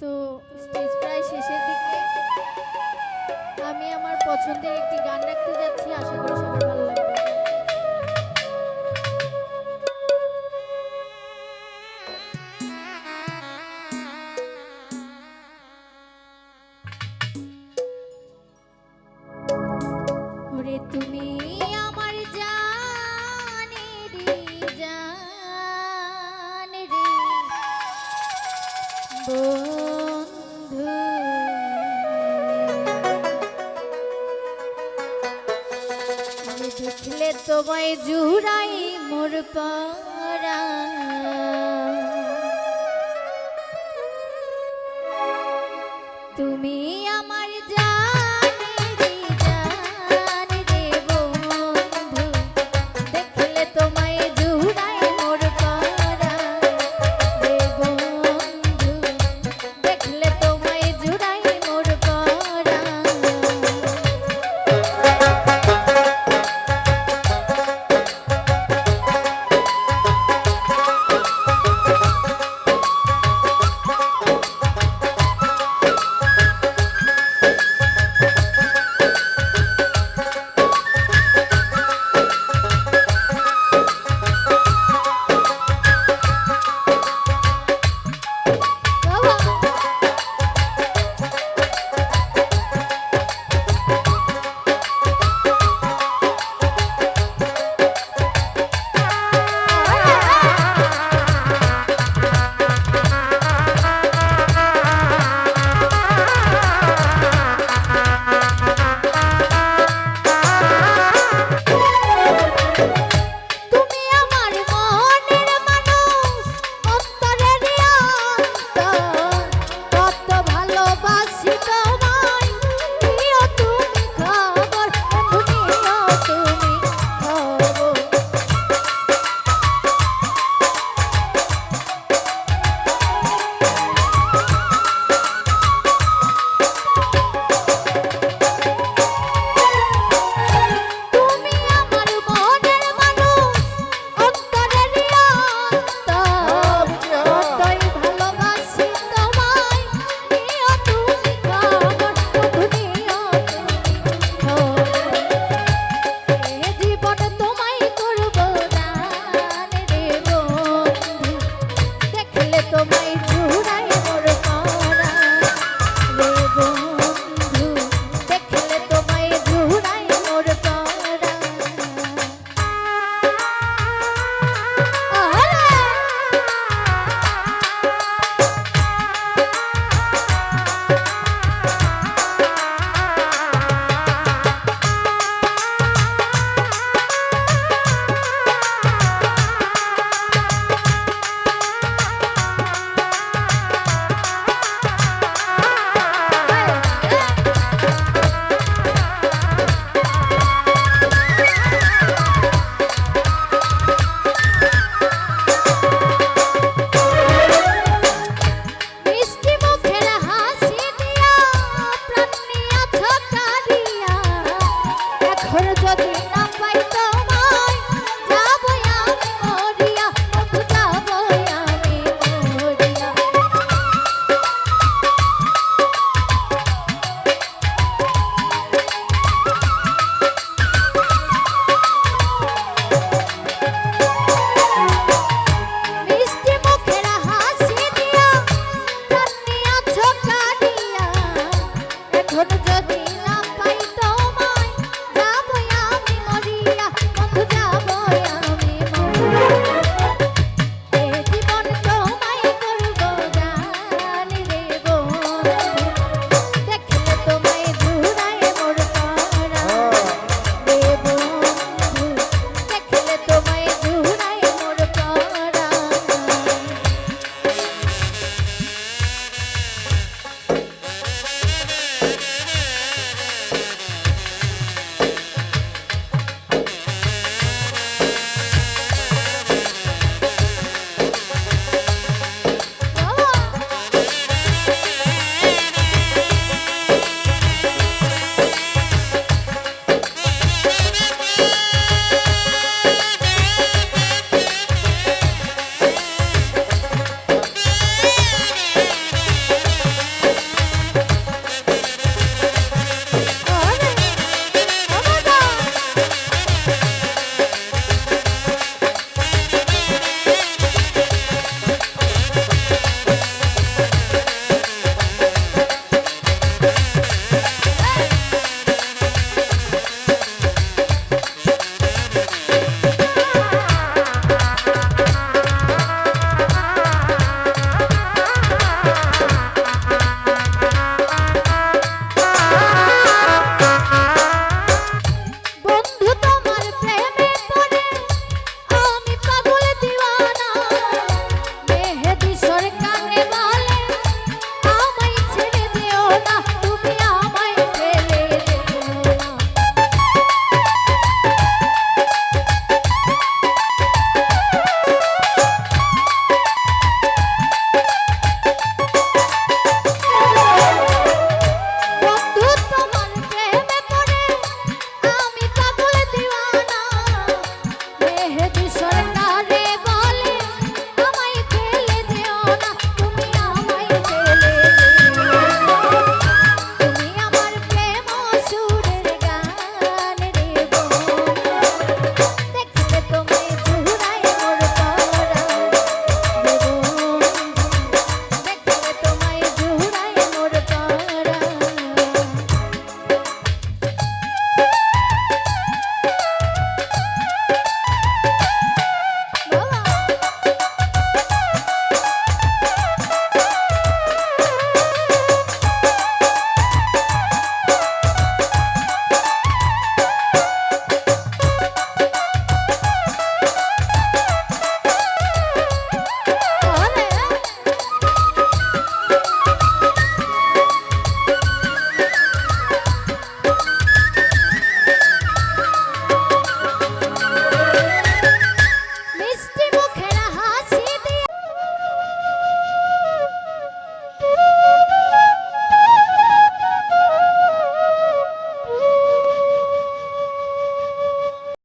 তো স্টেজ প্রায় শেষের দিকে। আমি আমার পছন্দের একটি গান রাখতে যাচ্ছি, আশা করি সবার ভালো লাগবে। তুমি আমার জান রে। তোমায় জুড়াই মোর পারা তুমি